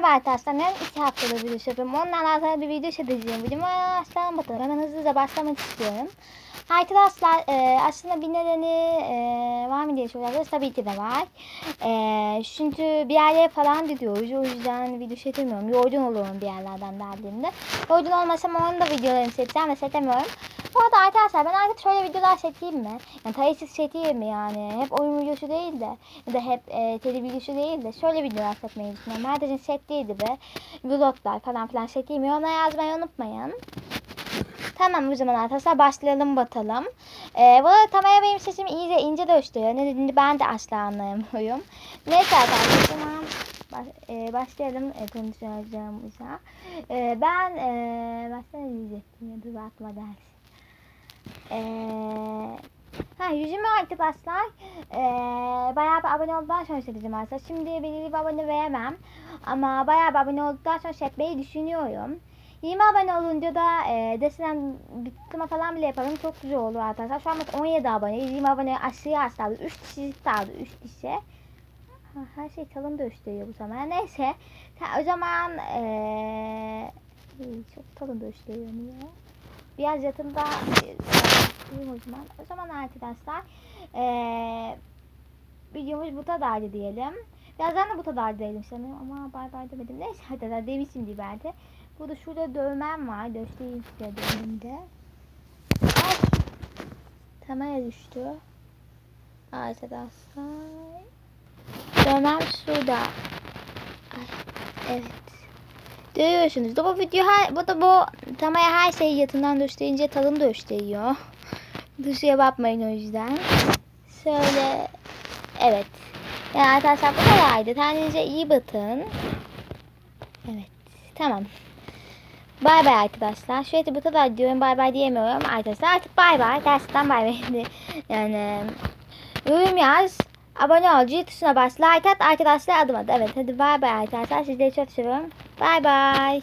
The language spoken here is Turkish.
Merhaba arkadaşlar. Ben iki haftada video yapıyorum. Ondan sonra bir video çekeceğim. Videomu başlayalım bakalım. Hemen hızlıca başlamak istiyorum. Arkadaşlar e, aslında bir nedeni e, var mı diye soruyorlar. Tabii ki de var. E, çünkü bir yerlere falan gidiyoruz. O yüzden video çekemiyorum. Yorgun oluyorum bir yerlerden geldiğimde. Yorgun olmasam onun da videolarını çekeceğim ve çekemiyorum. Bu arada arkadaşlar ben artık şöyle videolar çekeyim mi? Yani tarihsiz çekeyim mi yani? Hep oyun videosu değil de ya da hep e, tele videosu değil de şöyle videolar çekmeyi düşünüyorum. Herkesin çektiği gibi vloglar falan filan çekeyim. Yorumlara yazmayı unutmayın. Tamam o zaman arkadaşlar başlayalım bakalım. Ee, bu arada Tamara benim sesimi iyice ince de gösteriyor. Ne dediğini ben de asla anlayamıyorum. Neyse arkadaşlar o zaman baş, e, başlayalım e, konuşacağımıza. E, ben e, ne diyecektim ya bir bakma dersin. Ee, ha yüzümü arkadaşlar ee, bayağı bir abone olduktan sonra çekeceğim arkadaşlar. Şimdi belirli bir abone veremem. Ama bayağı bir abone olduktan sonra çekmeyi düşünüyorum. 20 abone olunca da e, desen bitirme falan bile yapalım. Çok güzel olur arkadaşlar. Şu an mesela 17 abone. 20 abone aşırı az kaldı. 3 kişilik kaldı. 3 kişi. Ha, her şey çalım da gösteriyor bu zaman. Neyse. O zaman e, iyi, çok talın da gösteriyor ya. Biraz yatında o zaman. O zaman arkadaşlar eee videomuz bu kadardı diyelim. Birazdan da bu kadar diyelim sanırım ama bay bay demedim. Neyse arkadaşlar demişim diye belki. Burada şurada dövmem var. Göstereyim size dövmemde. Ay. Kamera düştü. Arkadaşlar. Dövmem şurada. Ay. Evet. Görüyorsunuz da bu video her, bu da bu tamaya her şeyi yatından gösterince tadını gösteriyor. Dışıya bakmayın o yüzden. Şöyle evet. Yani arkadaşlar bu kadardı. Kendinize iyi bakın. Evet. Tamam. Bay bay arkadaşlar. Şöyle bu kadar diyorum. Bay bay diyemiyorum arkadaşlar. Artık bay bay. Gerçekten bay bay. Yani yorum yaz. Abone ol. Zil tuşuna bas. Like at. Arkadaşlar adım at. Evet hadi bay bay arkadaşlar. Sizleri çok seviyorum. Bay bay.